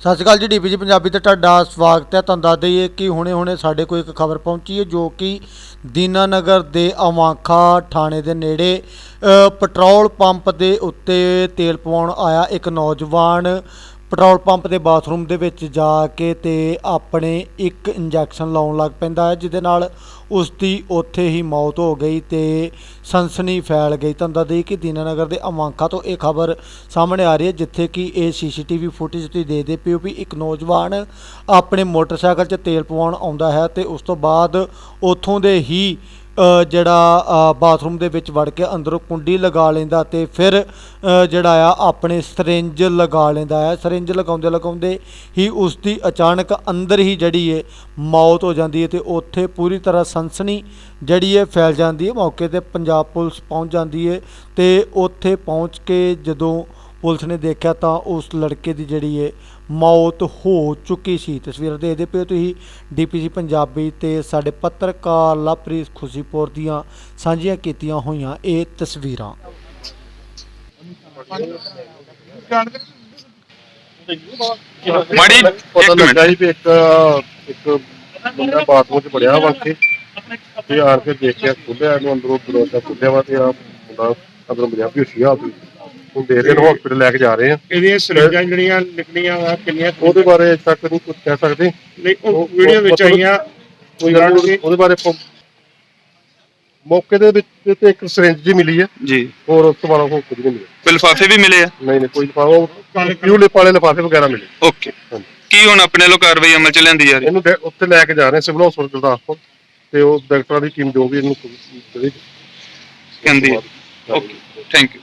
ਸਤਿ ਸ਼੍ਰੀ ਅਕਾਲ ਜੀ ਡੀਪੀਜੀ ਪੰਜਾਬੀ ਤੇ ਤੁਹਾਡਾ ਸਵਾਗਤ ਹੈ। ਤੁਹਾਨੂੰ ਦੱਸ ਦਈਏ ਕਿ ਹੁਣੇ-ਹੁਣੇ ਸਾਡੇ ਕੋਲ ਇੱਕ ਖਬਰ ਪਹੁੰਚੀ ਹੈ, ਜੋ ਕਿ ਦੀਨਾਨਗਰ ਦੇ ਅਵਾਂਖਾ ਥਾਣੇ ਦੇ ਨੇੜੇ ਪੈਟਰੋਲ ਪੰਪ ਦੇ ਉੱਤੇ ਤੇਲ ਪਵਾਉਣ ਆਇਆ ਇੱਕ ਨੌਜਵਾਨ ਪੈਟਰੋਲ ਪੰਪ ਦੇ ਬਾਥਰੂਮ ਦੇ ਵਿੱਚ ਜਾ ਕੇ ਤੇ ਆਪਣੇ ਇੱਕ ਇੰਜੈਕਸ਼ਨ ਲਾਉਣ ਲੱਗ ਪੈਂਦਾ ਹੈ, ਜਿਹਦੇ ਨਾਲ ਉਸ ਦੀ ਉੱਥੇ ਹੀ ਮੌਤ ਹੋ ਗਈ ਤੇ ਸਨਸਨੀ ਫੈਲ ਗਈ। ਤੁਹਾਨੂੰ ਦੱਸ ਕਿ ਦੀਨਾਨਗਰ ਦੇ ਅਮਾਂਖਾ ਤੋਂ ਇਹ ਖਬਰ ਸਾਹਮਣੇ ਆ ਰਹੀ ਹੈ, ਜਿੱਥੇ ਕਿ ਇਹ ਸੀਸੀਟੀਵੀ ਫੁਟੇਜ ਤੁਸੀਂ ਦੇਖਦੇ ਪਿਓ ਵੀ ਇੱਕ ਨੌਜਵਾਨ ਆਪਣੇ ਮੋਟਰਸਾਈਕਲ 'ਚ ਤੇਲ ਪਵਾਉਣ ਆਉਂਦਾ ਹੈ ਤੇ ਉਸ ਤੋਂ ਬਾਅਦ ਉੱਥੋਂ ਦੇ ਹੀ ਜਿਹੜਾ ਬਾਥਰੂਮ ਦੇ ਵਿੱਚ ਵੜ ਕੇ ਅੰਦਰੋਂ ਕੁੰਡੀ ਲਗਾ ਲੈਂਦਾ ਤੇ ਫਿਰ ਜਿਹੜਾ ਆ, ਆਪਣੇ ਸਰਿੰਜ ਲਗਾ ਲੈਂਦਾ ਹੈ ਸਰਿੰਜ ਲਗਾਉਂਦੇ ਲਗਾਉਂਦੇ ਹੀ ਉਸ ਦੀ ਅਚਾਨਕ ਅੰਦਰ ਹੀ ਜਿਹੜੀ ਹੈ ਮੌਤ ਹੋ ਜਾਂਦੀ ਹੈ ਤੇ ਉੱਥੇ ਪੂਰੀ ਤਰ੍ਹਾਂ ਸਨਸਨੀ ਜਿਹੜੀ ਹੈ ਫੈਲ ਜਾਂਦੀ ਹੈ ਮੌਕੇ ਤੇ ਪੰਜਾਬ ਪੁਲਿਸ ਪਹੁੰਚ ਜਾਂਦੀ ਹੈ ਤੇ ਉੱਥੇ ਪਹੁੰਚ ਕੇ ਜਦੋਂ ਪੁਲਿਸ ਨੇ ਦੇਖਿਆ ਤਾਂ ਉਸ ਲੜਕੇ ਦੀ ਜਿਹੜੀ ਹੈ ਮੌਤ ਹੋ ਚੁੱਕੀ ਸੀ। ਤਸਵੀਰ ਦੇਖਦੇ ਪਏ ਤੁਸੀਂ ਡੀਪੀਸੀ ਪੰਜਾਬੀ ਤੇ ਸਾਡੇ ਪੱਤਰਕਾਰ ਲਵਪ੍ਰੀਤ ਖੁਸ਼ੀਪੁਰ ਦੀਆਂ ਸਾਂਝੀਆਂ ਕੀਤੀਆਂ ਹੋਈਆਂ ਇਹ ਤਸਵੀਰਾਂ। ਮਾੜੀ ਇੱਕ ਮਿੰਟ। ਵੀ ਇੱਕ ਇੱਕ ਬੰਦਾ ਬਾਥਰੂਮ 'ਚ ਬੜਿਆ ਵਾ ਕੇ ਤੇ ਆਣ ਕੇ ਦੇਖਿਆ ਖੁੱਲਿਆ ਇਹਨੂੰ ਅੰਦਰੋਂ ਦਰਵਾਜ਼ਾ ਖੁੱਲਿਆ ਵਾ ਤੇ ਆ ਮੁੰਡਾ ਅੰਦਰੋਂ ਪੰਜਾਬੀ ਹੋਸ਼ੀ ਆ ਵੀ। ਹੁਣ ਦੇ ਰਹੇ ਨੂੰ ਹਸਪੀਟਲ ਲੈ ਕੇ ਜਾ ਰਹੇ ਆ। ਇਹਦੀਆਂ ਸਰਿੰਜਾਂ ਜਿਹੜੀਆਂ ਨਿਕਲੀਆਂ ਵਾ ਕਿੰਨੀਆਂ ਉਹਦੇ ਬਾਰੇ ਅਜੇ ਤੱਕ ਨਹੀਂ ਕੁਝ ਕਹਿ ਸਕਦੇ। ਨਹੀਂ ਉਹ ਵੀਡੀਓ ਵਿੱਚ ਆਈਆਂ ਕੋਈ ਗੱਲ ਨਹੀਂ। ਉਹਦੇ ਬਾਰੇ ਮੌਕੇ ਦੇ ਵਿੱਚ ਤੇ ਇੱਕ ਸਿਰਿੰਜ ਜੀ ਮਿਲੀ ਹੈ ਜੀ। ਹੋਰ ਉਸ ਤੋਂ ਬਾਅਦ ਹੋਰ ਕੁਝ ਨਹੀਂ ਮਿਲਿਆ। ਲਿਫਾਫੇ ਵੀ ਮਿਲੇ ਆ? ਨਹੀਂ ਨਹੀਂ ਕੋਈ ਲਿਫਾਫਾ ਉਹ ਕਿਉਂ ਲਿਪਾਲੇ ਲਿਫਾਫੇ ਵਗੈਰਾ ਮਿਲੇ। ਓਕੇ। ਕੀ ਹੁਣ ਆਪਣੇ ਲੋ ਕਾਰਵਾਈ ਅਮਲ ਚ ਲਿਆਂਦੀ ਜਾ ਰਹੀ? ਇਹਨੂੰ ਉੱਥੇ ਲੈ ਕੇ ਜਾ ਰਹੇ ਸਿਵਲ ਹਸਪਤਾਲ ਗੁਰਦਾਸਪੁਰ। ਤੇ ਉਹ ਡਾਕਟਰਾਂ ਦੀ ਟੀਮ ਜੋ ਵੀ ਇਹਨੂੰ ਕਹਿੰਦੀ ਹੈ ਓਕੇ ਥੈਂਕ ਯੂ।